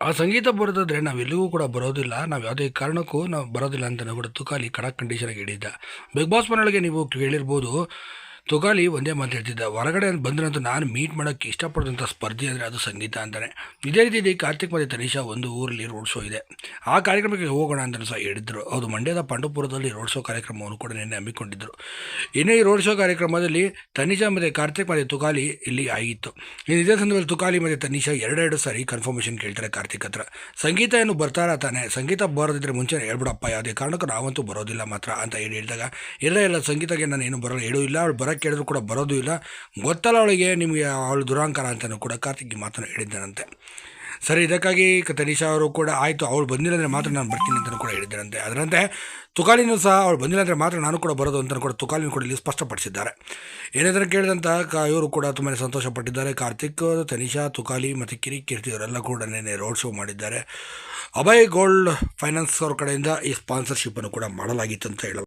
ಆ ಸಂಗೀತ ಬರೋದಾದರೆ ನಾವೆಲ್ಲಿಗೂ ಕೂಡ ಬರೋದಿಲ್ಲ. ನಾವು ಯಾವುದೇ ಕಾರಣಕ್ಕೂ ನಾವು ಬರೋದಿಲ್ಲ ಅಂತ ಕೂಡ ತುಕಾಲಿ ಕಡಕ್ ಕಂಡೀಷನಾಗಿ ಹಿಡಿದ್ದ ಬಿಗ್ ಬಾಸ್ ಮನೆಯೊಳಗೆ ನೀವು ಕೇಳಿರ್ಬೋದು. ತುಕಾಲಿ ಒಂದೇ ಮಾತು ಹೇಳ್ತಿದ್ದ, ಹೊರಗಡೆ ಬಂದ್ರಂತೂ ನಾನು ಮೀಟ್ ಮಾಡೋಕ್ಕೆ ಇಷ್ಟಪಡೋದಂಥ ಸ್ಪರ್ಧೆ ಅಂದರೆ ಅದು ಸಂಗೀತ ಅಂತಾನೆ. ಇದೇ ರೀತಿ ಕಾರ್ತಿಕ್ ಮತ್ತು ತನಿಷಾ ಒಂದು ಊರಲ್ಲಿ ರೋಡ್ ಶೋ ಇದೆ. ಆ ಕಾರ್ಯಕ್ರಮಕ್ಕೆ ಹೋಗೋಣ ಅಂತಲೂ ಸಹ ಹೇಳಿದ್ರು. ಹೌದು, ಮಂಡ್ಯದ ಪಾಂಡುಪುರದಲ್ಲಿ ರೋಡ್ ಶೋ ಕಾರ್ಯಕ್ರಮವನ್ನು ಕೂಡ ನಿನ್ನೆ ಹಮ್ಮಿಕೊಂಡಿದ್ದರು ಇನ್ನೇ ಈ ರೋಡ್ ಶೋ ಕಾರ್ಯಕ್ರಮದಲ್ಲಿ ತನಿಷಾ ಮತ್ತು ಕಾರ್ತಿಕ್ ಮತ್ತು ತುಕಾಲಿ ಇಲ್ಲಿ ಆಗಿತ್ತು. ಇನ್ನು ಇದೇ ಸಂದರ್ಭದಲ್ಲಿ ತುಕಾಲಿ ಮತ್ತು ತನಿಷಾ ಎರಡೆರಡು ಸಾರಿ ಕನ್ಫರ್ಮೇಷನ್ ಕೇಳ್ತಾರೆ ಕಾರ್ತಿಕ್ ಹತ್ರ. ಸಂಗೀತ ಏನು ಬರ್ತಾರ ತಾನೆ? ಸಂಗೀತ ಬರೋದಿದ್ರೆ ಮುಂಚೆ ಹೇಳ್ಬಿಡಪ್ಪ ಯಾವುದೇ ಕಾರಣಕ್ಕೂ ನಾವಂತೂ ಬರೋದಿಲ್ಲ ಮಾತ್ರ ಅಂತ ಹೇಳಿ ಹೇಳಿದಾಗ, ಇಲ್ಲ ಇಲ್ಲ, ಸಂಗೀತಕ್ಕೆ ನಾನು ಏನು ಬರೋಲ್ಲ, ಹೇಳೂ, ಇಲ್ಲ ಅವ್ರು ಹೇಳಿದ್ರು ಕೂಡ ಬರೋದು ಇಲ್ಲ. ಗೊತ್ತಲ್ಲ ಅವಳಿಗೆ, ನಿಮಗೆ ಅವಳು ದುರಾಂಕಾರ ಅಂತಲೂ ಕೂಡ ಕಾರ್ತಿಕ್ ಈ ಮಾತನ್ನು ಹೇಳಿದ್ದಾನಂತೆ. ಸರಿ, ಇದಕ್ಕಾಗಿ ತನಿಷಾ ಅವರು ಕೂಡ ಆಯಿತು, ಅವಳು ಬಂದಿಲ್ಲ ಅಂದರೆ ಮಾತ್ರ ನಾನು ಬರ್ತೀನಿ ಅಂತಲೂ ಕೂಡ ಹೇಳಿದ್ದಾರಂತೆ ಅದರಂತೆ ತುಕಾಲಿನೂ ಸಹ ಅವಳು ಬಂದಿಲ್ಲ ಅಂದರೆ ಮಾತ್ರ ನಾನು ಕೂಡ ಬರೋದು ಅಂತ ಕೂಡ ತುಕಾಲಿನ ಕೂಡ ಇಲ್ಲಿ ಸ್ಪಷ್ಟಪಡಿಸಿದ್ದಾರೆ. ಏನಾದರೂ ಕೇಳಿದಂತಹ ಕ ಇವರು ಕೂಡ ತುಂಬಾ ಸಂತೋಷಪಟ್ಟಿದ್ದಾರೆ. ಕಾರ್ತಿಕ್, ತನಿಷಾ, ತುಕಾಲಿ ಮತ್ತು ಕಿರಿ ಕೀರ್ತಿ ಇವರೆಲ್ಲ ಕೂಡ ನಿನ್ನೆ ರೋಡ್ ಶೋ ಮಾಡಿದ್ದಾರೆ. ಅಭಯ್ ಗೋಲ್ಡ್ ಫೈನಾನ್ಸ್ ಅವ್ರ ಕಡೆಯಿಂದ ಈ ಸ್ಪಾನ್ಸರ್ಶಿಪ್ಪನ್ನು ಕೂಡ ಮಾಡಲಾಗಿತ್ತು ಅಂತ ಹೇಳಲಾಗಿದೆ